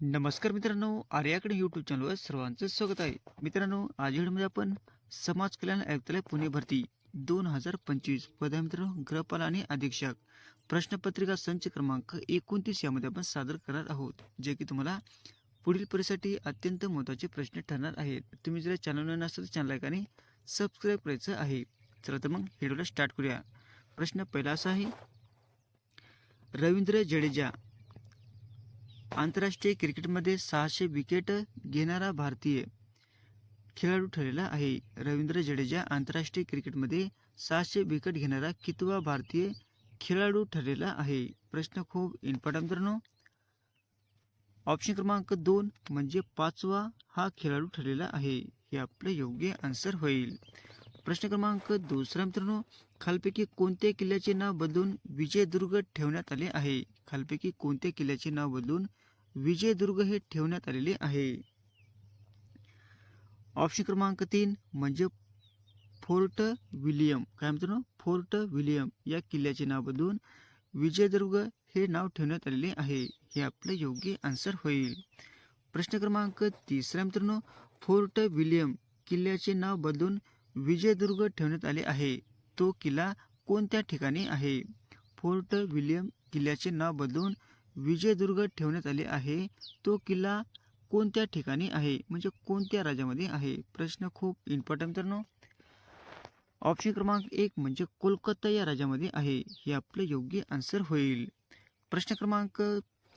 नमस्कार मित्रांनो आर्याकडे यूट्यूब चॅनलवर सर्वांचं स्वागत आहे. मित्रांनो आज व्हिडिओमध्ये आपण समाज कल्याण आयुक्तालय पुणे भरती दोन हजार पंचवीस पदा मित्रांनो गृहपाल आणि अधीक्षक प्रश्नपत्रिका संच क्रमांक एकोणतीस यामध्ये आपण सादर करणार आहोत जे की तुम्हाला पुढील परीसाठी अत्यंत महत्त्वाचे प्रश्न ठरणार आहेत. तुम्ही जर चॅनल नसेल तर चॅनल आणि सबस्क्राईब करायचं आहे. चला तर मग व्हिडिओला स्टार्ट करूया. प्रश्न पहिला असा आहे रवींद्र जडेजा आंतरराष्ट्रीय क्रिकेटमध्ये सहाशे विकेट घेणारा भारतीय खेळाडू ठरलेला आहे. रवींद्र जडेजा आंतरराष्ट्रीय क्रिकेटमध्ये सहाशे विकेट घेणारा कितवा भारतीय खेळाडू ठरलेला आहे. प्रश्न खूप इम्पॉर्टंट मित्रांनो. ऑप्शन क्रमांक दोन म्हणजे पाचवा हा खेळाडू ठरलेला आहे. हे आपलं योग्य आन्सर होईल. प्रश्न क्रमांक दुसरा मित्रांनो. खालपैकी कोणत्या किल्ल्याचे नाव बदलून विजयदुर्ग ठेवण्यात आले आहे? खालपैकी कोणत्या किल्ल्याचे नाव बदलून विजयदुर्ग हे ठेवण्यात आलेले आहे. ऑप्शन क्रमांक तीन म्हणजे फोर्ट विलियम. काय मित्रांनो फोर्ट विलियम. या किल्ल्याचे नाव बदलून विजयदुर्ग हे नाव ठेवण्यात आलेले आहे. हे आपलं योग्य आन्सर होईल. प्रश्न क्रमांक तिसरा मित्रांनो. फोर्ट विलियम किल्ल्याचे नाव बदलून विजयदुर्ग ठेवण्यात आले आहे. तो किल्ला कोणत्या ठिकाणी आहे? फोर्ट विलियम किल्ल्याचे नाव बदलून विजयदुर्ग ठेवण्यात आले आहे. तो किल्ला कोणत्या ठिकाणी आहे? म्हणजे कोणत्या राज्यामध्ये आहे? प्रश्न खूप इम्पॉर्टंट मित्रांनो. ऑप्शन क्रमांक एक म्हणजे कोलकाता या राज्यामध्ये आहे. हे आपलं योग्य आन्सर होईल. प्रश्न क्रमांक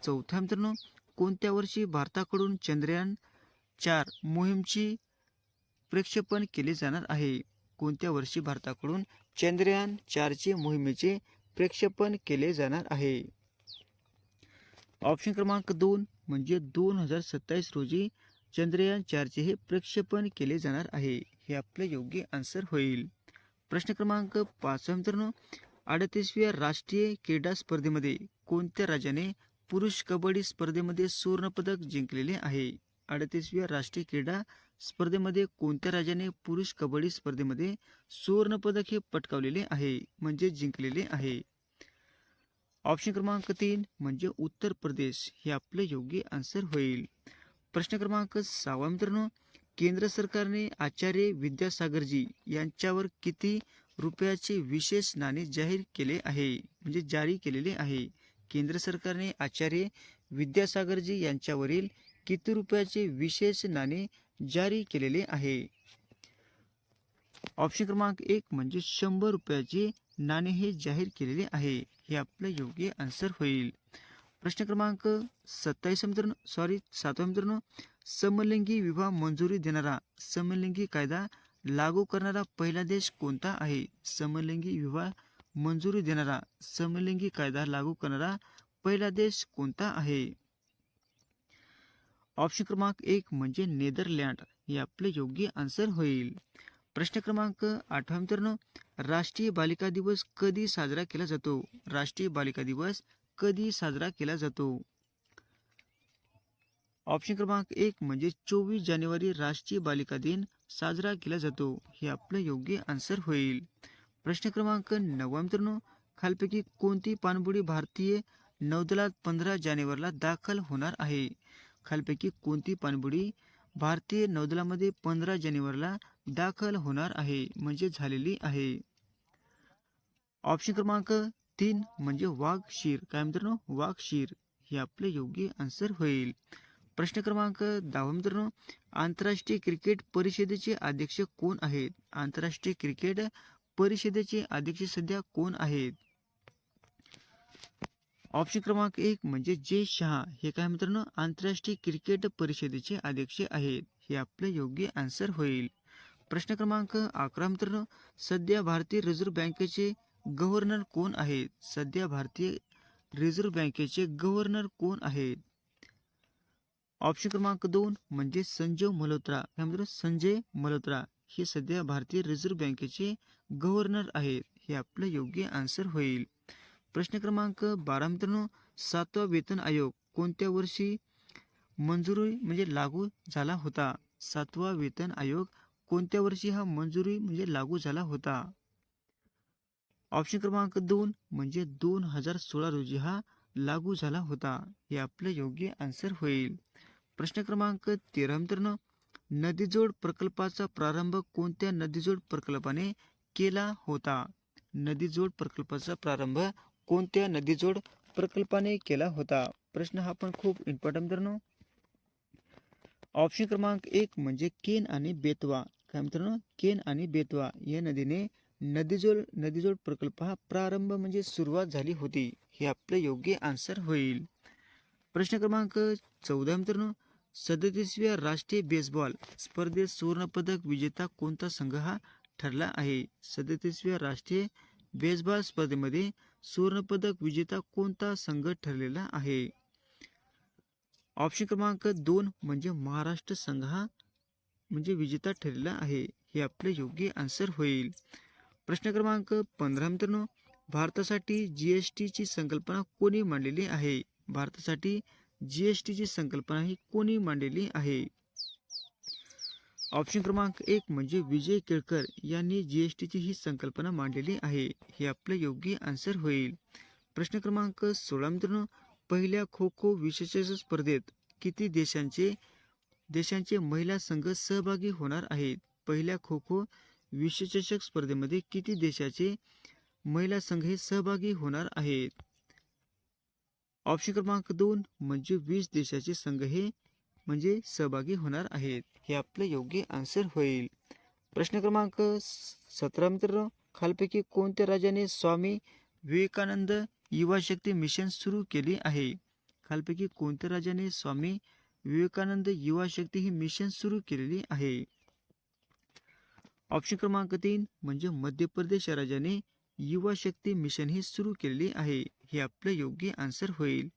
चौथा मित्रांनो. कोणत्या वर्षी भारताकडून चंद्रयान चार मोहीमची प्रक्षेपण केले जाणार आहे? कोणत्या वर्षी भारताकडून चंद्रयान चारचे मोहिमेचे प्रक्षेपण केले जाणार आहे? ऑप्शन क्रमांक दोन म्हणजे दोन हजार सत्तावीस रोजी चंद्रयान चारचे हे प्रक्षेपण केले जाणार आहे. हे आपलं योग्य आन्सर होईल. प्रश्न क्रमांक पाच मित्रांनो. अडतीसव्या राष्ट्रीय क्रीडा स्पर्धेमध्ये कोणत्या राज्याने पुरुष कबड्डी स्पर्धेमध्ये सुवर्णपदक जिंकलेले आहे? अडतीसव्या राष्ट्रीय क्रीडा स्पर्धेमध्ये कोणत्या राज्याने पुरुष कबड्डी स्पर्धेमध्ये सुवर्णपदक हे पटकावलेले आहे? म्हणजे जिंकलेले आहे. ऑप्शन क्रमांक तीन म्हणजे उत्तर प्रदेश हे आपलं योग्य आन्सर होईल. प्रश्न क्रमांक सहावा मित्रांनो केंद्र सरकारने आचार्य विद्यासागरजी यांच्यावर किती रुपयाचे विशेष नाणे जाहीर केले आहे? म्हणजे जारी केलेले आहे. केंद्र सरकारने आचार्य विद्यासागरजी यांच्यावरील किती रुपयाचे विशेष नाणे जारी केलेले आहे? ऑप्शन क्रमांक एक म्हणजे शंभर रुपयाचे नाणे हे जाहीर केलेले आहे. हे आपलं योग्य आन्सर होईल. प्रश्न क्रमांक सत्तावीस मित्रांनो सॉरी सातवा मित्रांनो समलिंगी विवाह मंजुरी देणारा समलिंगी कायदा लागू करणारा पहिला देश कोणता आहे? समलिंगी विवाह मंजुरी देणारा समलिंगी कायदा लागू करणारा पहिला देश कोणता आहे? ऑप्शन क्रमांक एक म्हणजे नेदरलँड. हे आपले योग्य आन्सर होईल. प्रश्न क्रमांक आठवा मित्रांनो राष्ट्रीय बालिका दिवस कधी साजरा केला जातो? राष्ट्रीय बालिका दिवस कधी साजरा केला जातो? ऑप्शन क्रमांक एक म्हणजे चोवीस जानेवारी राष्ट्रीय बालिका दिन साजरा केला जातो. हे आपलं योग्य आन्सर होईल. प्रश्न क्रमांक नववा मित्रांनो खालपैकी कोणती पाणबुडी भारतीय नौदलात पंधरा जानेवारीला दाखल होणार आहे? खालपैकी कोणती पाणबुडी भारतीय नौदलामध्ये पंधरा जानेवारीला दाखल होणार आहे? म्हणजे झालेली आहे. ऑप्शन क्रमांक तीन म्हणजे वाघ शिर. काय मित्रांनो? वाघ शिर. हे आपले योग्य आन्सर होईल. प्रश्न क्रमांक दहा मित्रांनो? आंतरराष्ट्रीय क्रिकेट परिषदेचे अध्यक्ष कोण आहेत? आंतरराष्ट्रीय क्रिकेट परिषदेचे अध्यक्ष सध्या कोण आहेत? ऑप्शन क्रमांक एक म्हणजे जे शहा. हे काय मित्रांनो? आंतरराष्ट्रीय क्रिकेट परिषदेचे अध्यक्ष आहेत. हे आपले योग्य आन्सर होईल. प्रश्न क्रमांक अकरा मित्रांनो. सध्या भारतीय रिझर्व्ह बँकेचे गव्हर्नर कोण आहेत? सध्या भारतीय रिझर्व्ह बँकेचे गव्हर्नर कोण आहेत? ऑप्शन क्रमांक दोन म्हणजे संजय मल्होत्रा. काय मित्र संजय मल्होत्रा हे सध्या भारतीय रिझर्व्ह बँकेचे गव्हर्नर आहेत. हे आपलं योग्य आन्सर होईल. प्रश्न क्रमांक बारा. मित्रांनो सातवा वेतन आयोग कोणत्या वर्षी मंजुरी म्हणजे लागू झाला होता? सातवा वेतन आयोग कोणत्या वर्षी हा मंजुरी म्हणजे लागू झाला होता? ऑप्शन क्रमांक दोन म्हणजे दोन हजार सोळा रोजी हा लागू झाला होता. हे आपलं योग्य आन्सर होईल. प्रश्न क्रमांक तेरा मित्रांनो नदीजोड प्रकल्पाचा प्रारंभ कोणत्या नदीजोड प्रकल्पाने केला होता? नदीजोड प्रकल्पाचा प्रारंभ कोणत्या नदीजोड प्रकल्पाने केला होता? प्रश्न हा पण खूप इम्पॉर्टंट मित्रांनो. ऑप्शन क्रमांक एक म्हणजे केन आणि बेतवा. काय मित्रांनो? केन आणि बेतवा या नदीने नदीजोड नदीजोड प्रकल्प हा प्रारंभ म्हणजे सुरुवात झाली होती हे आपलं योग्य आन्सर होईल. प्रश्न क्रमांक चौदा मित्रांनो. सदतीसव्या राष्ट्रीय बेसबॉल स्पर्धेत सुवर्णपदक विजेता कोणता संघ हा ठरला आहे? सदतीसव्या राष्ट्रीय बेसबॉल स्पर्धेमध्ये सुवर्णपदक विजेता कोणता संघ ठरलेला आहे? ऑप्शन क्रमांक दोन म्हणजे महाराष्ट्र संघ हा म्हणजे विजेता ठरलेला आहे हे आपले योग्य आन्सर होईल. प्रश्न क्रमांक पंधरा मित्रांनो भारतासाठी जी एस टीची संकल्पना कोणी मांडलेली आहे? भारतासाठी जी एस टीची संकल्पना ही कोणी मांडलेली आहे? ऑप्शन क्रमांक एक म्हणजे विजय केळकर यांनी जी एस टीची ही संकल्पना मांडलेली आहे. हे आपलं योग्य आन्सर होईल. प्रश्न क्रमांक सोळा मित्रांनो पहिल्या खो खो विश्वचषक स्पर्धेत किती देशांचे देशांचे महिला संघ सहभागी होणार आहेत? पहिल्या खो खो विश्वचषक स्पर्धेमध्ये किती देशाचे महिला संघ हे सहभागी होणार आहेत? ऑप्शन क्रमांक दोन म्हणजे वीस देशाचे संघ हे म्हणजे सहभागी होणार आहेत. हे आपलं योग्य आन्सर होईल. प्रश्न क्रमांक सतरा मित्र खालपैकी कोणत्या राज्याने स्वामी विवेकानंद युवा शक्ती मिशन सुरू केली आहे? खालपैकी कोणत्या राज्याने स्वामी विवेकानंद युवा शक्ती ही मिशन सुरू केलेली आहे? ऑप्शन क्रमांक तीन म्हणजे मध्य प्रदेश राज्याने युवा शक्ती मिशन ही सुरू केलेली आहे. हे आपलं योग्य आन्सर होईल.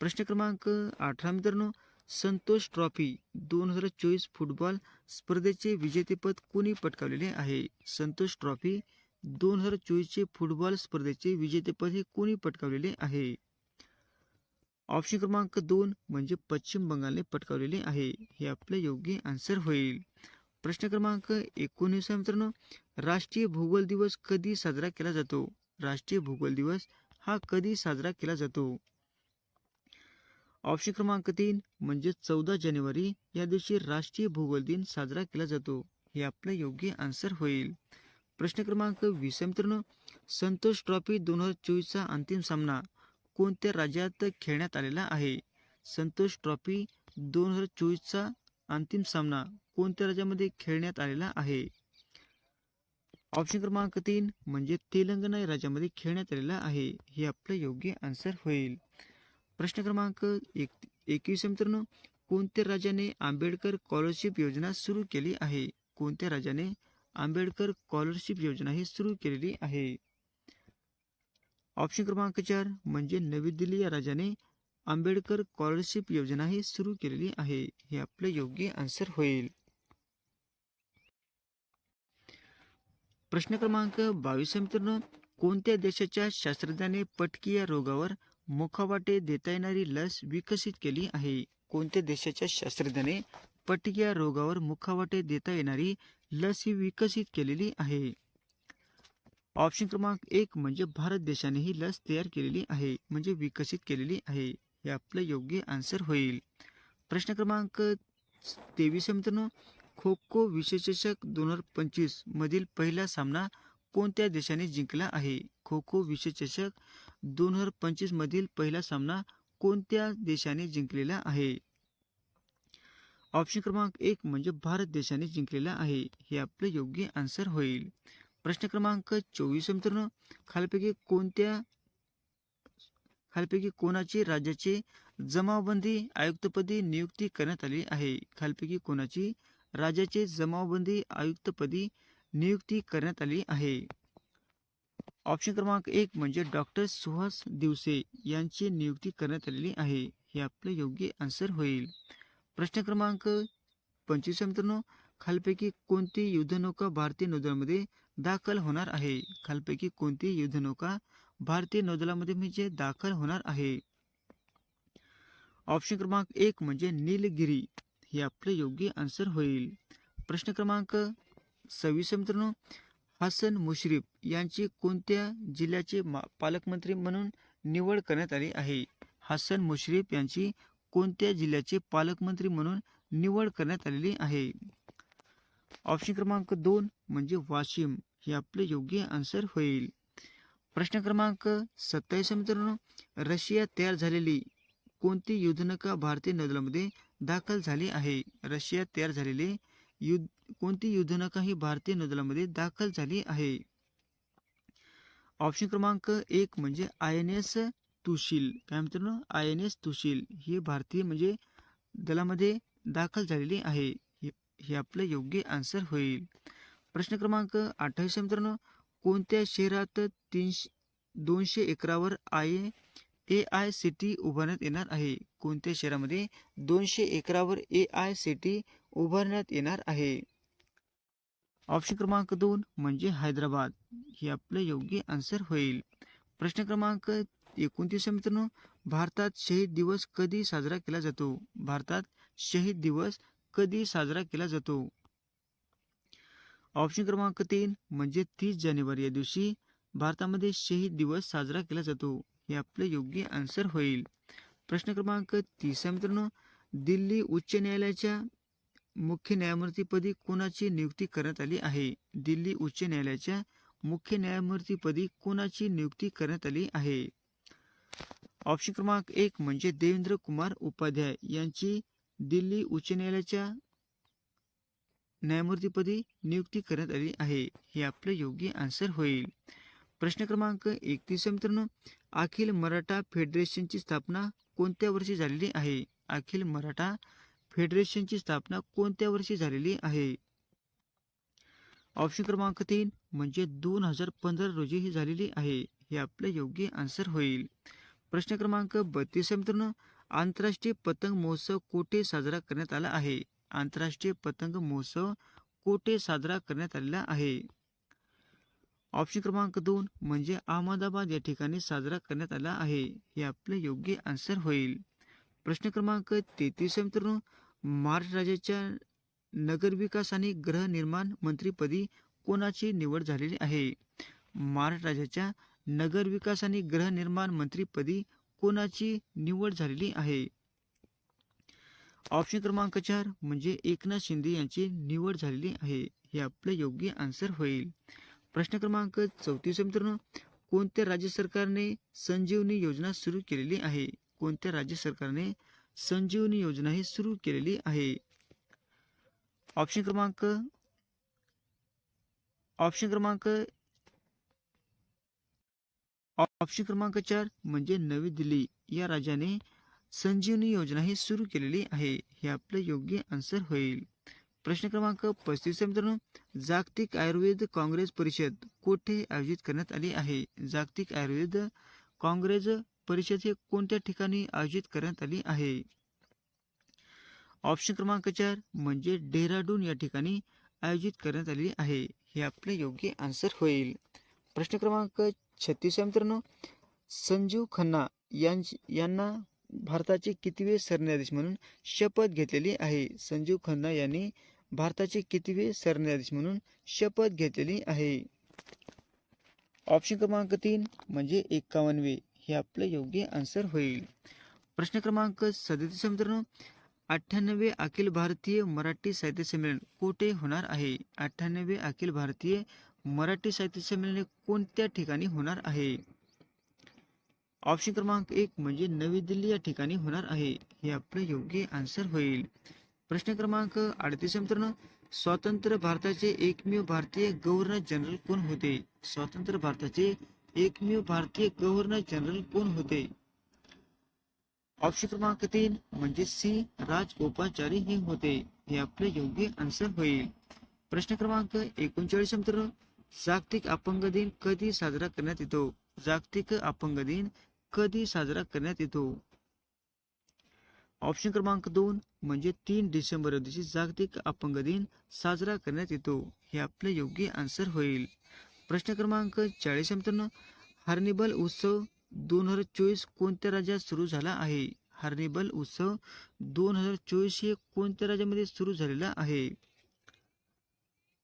प्रश्न क्रमांक अठरा मित्रांनो संतोष ट्रॉफी दोन हजार चोवीस फुटबॉल स्पर्धेचे विजेतेपद कोणी पटकावलेले आहे? संतोष ट्रॉफी दोन हजार चोवीसचे फुटबॉल स्पर्धेचे विजेतेपद हे कोणी पटकावलेले आहे? ऑप्शन क्रमांक दोन म्हणजे पश्चिम बंगालने पटकावलेले आहे. हे आपलं योग्य आन्सर होईल. प्रश्न क्रमांक एकोणीस मित्रांनो. राष्ट्रीय भूगोल दिवस कधी साजरा केला जातो? राष्ट्रीय भूगोल दिवस हा कधी साजरा केला जातो? ऑप्शन क्रमांक तीन म्हणजे चौदा जानेवारी या दिवशी राष्ट्रीय भूगोल दिन साजरा केला जातो. हे आपलं योग्य आन्सर होईल. प्रश्न क्रमांक वीस मित्रांनो. संतोष ट्रॉफी दोन हजार चोवीसचा अंतिम सामना कोणत्या राज्यात खेळण्यात आलेला आहे? संतोष ट्रॉफी दोन हजार चोवीसचा अंतिम सामना कोणत्या राज्यामध्ये खेळण्यात आलेला आहे? ऑप्शन क्रमांक तीन म्हणजे तेलंगणा या राज्यामध्ये खेळण्यात आलेला आहे. हे आपलं योग्य आन्सर होईल. प्रश्न क्रमांक एक एकवीस मित्रांनो. कोणत्या राज्याने आंबेडकर स्कॉलरशिप योजना सुरू केली आहे? कोणत्या राज्याने आंबेडकर स्कॉलरशिप योजना ही सुरू केलेली आहे? ऑप्शन क्रमांक चार म्हणजे नवी दिल्ली या राज्याने आंबेडकर स्कॉलरशिप योजना ही सुरू केलेली आहे. हे आपलं योग्य आन्सर होईल. प्रश्न क्रमांक बावीस मित्रांनो. कोणत्या देशाच्या शास्त्रज्ञाने पटकी या रोगावर मुखावाटे देता येणारी लस विकसित केली आहे? कोणत्या देशाच्या शास्त्रज्ञाने पटकी या रोगावर मुखावाटे देता येणारी लस ही विकसित केलेली आहे? ऑप्शन क्रमांक एक म्हणजे भारत देशाने ही लस तयार केलेली आहे म्हणजे विकसित केलेली आहे. हे आपलं योग्य आन्सर होईल. प्रश्न क्रमांक तेवीस मित्रांनो. खो खो विश्वचषक दोन हजार पंचवीस मधील पहिला सामना कोणत्या देशाने जिंकला आहे? खो खो विश्वचषक दोन हजार पंचवीस मधील पहिला सामना कोणत्या देशाने जिंकलेला आहे? ऑप्शन क्रमांक एक म्हणजे भारत देशाने जिंकलेला आहे. हे आपलं योग्य आन्सर होईल. प्रश्न क्रमांक चोवीस मित्रांनो खालपैकी कोणत्या खालपैकी कोणाची राज्याचे जमावबंदी आयुक्तपदी नियुक्ती करण्यात आली आहे? खालपैकी कोणाची राज्याचे जमावबंदी आयुक्तपदी नियुक्ती करण्यात आली आहे. ऑप्शन क्रमांक एक म्हणजे डॉक्टर सुहास दिवसे यांची नियुक्ती करण्यात आलेली आहे. हे आपलं योग्य आन्सर होईल. प्रश्न क्रमांक पंचवीस मित्रांनो. खालपैकी कोणती युद्धनौका भारतीय नौदलामध्ये दाखल होणार आहे? खालपैकी कोणती युद्धनौका भारतीय नौदलामध्ये म्हणजे दाखल होणार आहे? ऑप्शन क्रमांक एक म्हणजे नीलगिरी. हे आपलं योग्य आन्सर होईल. प्रश्न क्रमांक सव्वीस मित्रांनो. हसन मुश्रीफ यांची कोणत्या जिल्ह्याचे मा- पालकमंत्री म्हणून निवड करण्यात आली आहे? हसन मुश्रीफ यांची कोणत्या जिल्ह्याचे पालकमंत्री म्हणून निवड करण्यात आलेली आहे? ऑप्शन क्रमांक दोन म्हणजे वाशिम. हे आपले योग्य आन्सर होईल. प्रश्न क्रमांक सत्तावीस मित्रांनो. रशिया तयार झालेली कोणती युद्धनका भारतीय नौदलामध्ये दाखल झाली आहे. रशियात तयार झालेली युद्ध कोणती युद्धनौका ही भारतीय नौदलामध्ये दाखल झाली आहे. ऑप्शन क्रमांक एक म्हणजे आय एन एस तुशील. काय मित्रांनो आय एन एस तुशील. ही भारतीय म्हणजे दलामध्ये दाखल झालेली आहे. हे- हे आपलं योग्य आन्सर होईल. प्रश्न क्रमांक अठ्ठावीस मित्रांनो. कोणत्या शहरात तीनशे दोनशे एकरावर I A I C T उभारण्यात येणार आहे. कोणत्या शहरामध्ये दोनशे एकरावर ए आय सी टी उभारण्यात येणार आहे? ऑप्शन क्रमांक दोन म्हणजे हैदराबाद. हे आपलं योग्य आन्सर होईल. प्रश्न क्रमांक एकोणतीस मित्रांनो. भारतात शहीद दिवस कधी साजरा केला जातो? भारतात शहीद दिवस कधी साजरा केला जातो? ऑप्शन क्रमांक तीन म्हणजे तीस जानेवारी या दिवशी भारतामध्ये शहीद दिवस साजरा केला जातो. हे आपलं योग्य आन्सर होईल. प्रश्न क्रमांक तीस मित्रांनो. दिल्ली उच्च न्यायालयाच्या मुख्य न्यायमूर्तीपदी कोणाची नियुक्ती करण्यात आली आहे? दिल्ली उच्च न्यायालयाच्या मुख्य न्यायमूर्तीपदी कोणाची नियुक्ती करण्यात आली आहे? ऑप्शन क्रमांक एक म्हणजे देवेंद्र कुमार उपाध्याय यांची दिल्ली उच्च न्यायालयाच्या न्यायमूर्तीपदी नियुक्ती करण्यात आली आहे. हे आपलं योग्य आन्सर होईल. प्रश्न क्रमांक एकतीस मित्रांनो. अखिल मराठा फेडरेशनची स्थापना कोणत्या वर्षी झालेली आहे? अखिल मराठा फेडरेशनची स्थापना कोणत्या वर्षी झालेली आहे? ऑप्शन क्रमांक तीन म्हणजे दोन हजार पंधरा रोजी ही झालेली आहे. हे आपलं योग्य आन्सर होईल. प्रश्न क्रमांक बत्तीस मित्रांनो. आंतरराष्ट्रीय पतंग महोत्सव कोठे साजरा करण्यात आला आहे? आंतरराष्ट्रीय पतंग महोत्सव कोठे साजरा करण्यात आलेला आहे? ऑप्शन क्रमांक दोन म्हणजे अहमदाबाद या ठिकाणी साजरा करण्यात आला आहे. हे आपलं योग्य आन्सर होईल. प्रश्न क्रमांक तेहतीस मित्रांनो. महाराष्ट्र राज्याच्या नगरविकास आणि गृहनिर्माण मंत्रीपदी कोणाची निवड झालेली आहे? महाराष्ट्र राज्याच्या नगरविकास आणि गृहनिर्माण मंत्रीपदी कोणाची निवड झालेली आहे? ऑप्शन क्रमांक चार म्हणजे एकनाथ शिंदे यांची निवड झालेली आहे. हे आपलं योग्य आन्सर होईल. प्रश्न क्रमांक चौतीस मित्रांनो. कोणत्या राज्य सरकारने संजीवनी योजना सुरू केलेली आहे? कोणत्या राज्य सरकारने संजीवनी योजना ही सुरू केलेली आहे? ऑप्शन क्रमांक ऑप्शन क्रमांक ऑप्शन क्रमांक चार म्हणजे नवी दिल्ली. या राज्याने संजीवनी योजना ही सुरू केलेली आहे. हे आपलं योग्य आन्सर होईल. प्रश्न क्रमांक पस्तीस मित्रांनो. जागतिक आयुर्वेद काँग्रेस परिषद कोठे आयोजित करण्यात आली आहे? जागतिक आयुर्वेद काँग्रेस परिषद हे कोणत्या ठिकाणी आयोजित करण्यात आली आहे? ऑप्शन क्रमांक चार म्हणजे डेहराडून या ठिकाणी आयोजित करण्यात आली आहे. हे आपले योग्य आन्सर होईल. प्रश्न क्रमांक छत्तीस मित्रांनो. संजीव खन्ना यांची यांना भारताचे कितवे सरन्यायाधीश म्हणून शपथ घेतलेली आहे? संजीव खन्ना यांनी भारताचे कितवे सरन्यायाधीश म्हणून शपथ घेतलेली आहे? ऑप्शन क्रमांक तीन म्हणजे एकावन्नवे. हे आपलं योग्य आन्सर होईल. प्रश्न क्रमांक सदतीस मित्रांनो. अठ्ठ्याण्णवे अखिल भारतीय मराठी साहित्य संमेलन कोठे होणार आहे? अठ्ठ्याण्णवे अखिल भारतीय मराठी साहित्य संमेलन कोणत्या ठिकाणी होणार आहे? ऑप्शन क्रमांक एक म्हणजे नवी दिल्ली या ठिकाणी होणार आहे. हे आपलं योग्य आन्सर होईल. प्रश्न क्रमांक अडतीस मित्रांनो स्वतंत्र भारताचे एकमेव भारतीय गव्हर्नर जनरल कोण होते? स्वतंत्र भारताचे एकमेव भारतीय गव्हर्नर जनरल कोण होते? ऑप्शन क्रमांक तीन म्हणजे सी राजगोपाचारी हे होते. हे आपले योग्य आन्सर होईल. प्रश्न क्रमांक एकोणचाळीस मित्रांनो जागतिक अपंग दिन कधी साजरा करण्यात येतो? जागतिक अपंग दिन कधी साजरा करण्यात येतो? ऑप्शन क्रमांक दोन म्हणजे तीन डिसेंबर या दिवशी जागतिक अपंग दिन साजरा करण्यात येतो. हे आपले योग्य आन्सर होईल. प्रश्न क्रमांक चाळीस मित्रांनो. हर्निबल उत्सव दोन हजार चोवीस कोणत्या राज्यात सुरू झाला आहे? हर्निबल उत्सव दोन हजार चोवीस हे कोणत्या राज्यामध्ये सुरू झालेला आहे?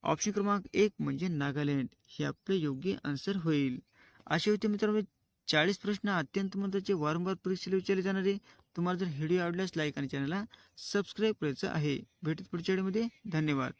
ऑप्शन क्रमांक एक म्हणजे नागालँड. हे आपले योग्य आन्सर होईल. असे होते मित्रांनो चाळीस प्रश्न अत्यंत महत्त्वाचे वारंवार परीक्षेला विचारले जाणारे तुम्हाला जर व्हिडिओ आवडल्यास लाईक आणि चॅनलला सबस्क्राईब करायचं आहे. भेटत पुढच्या व्हिडिओमध्ये धन्यवाद.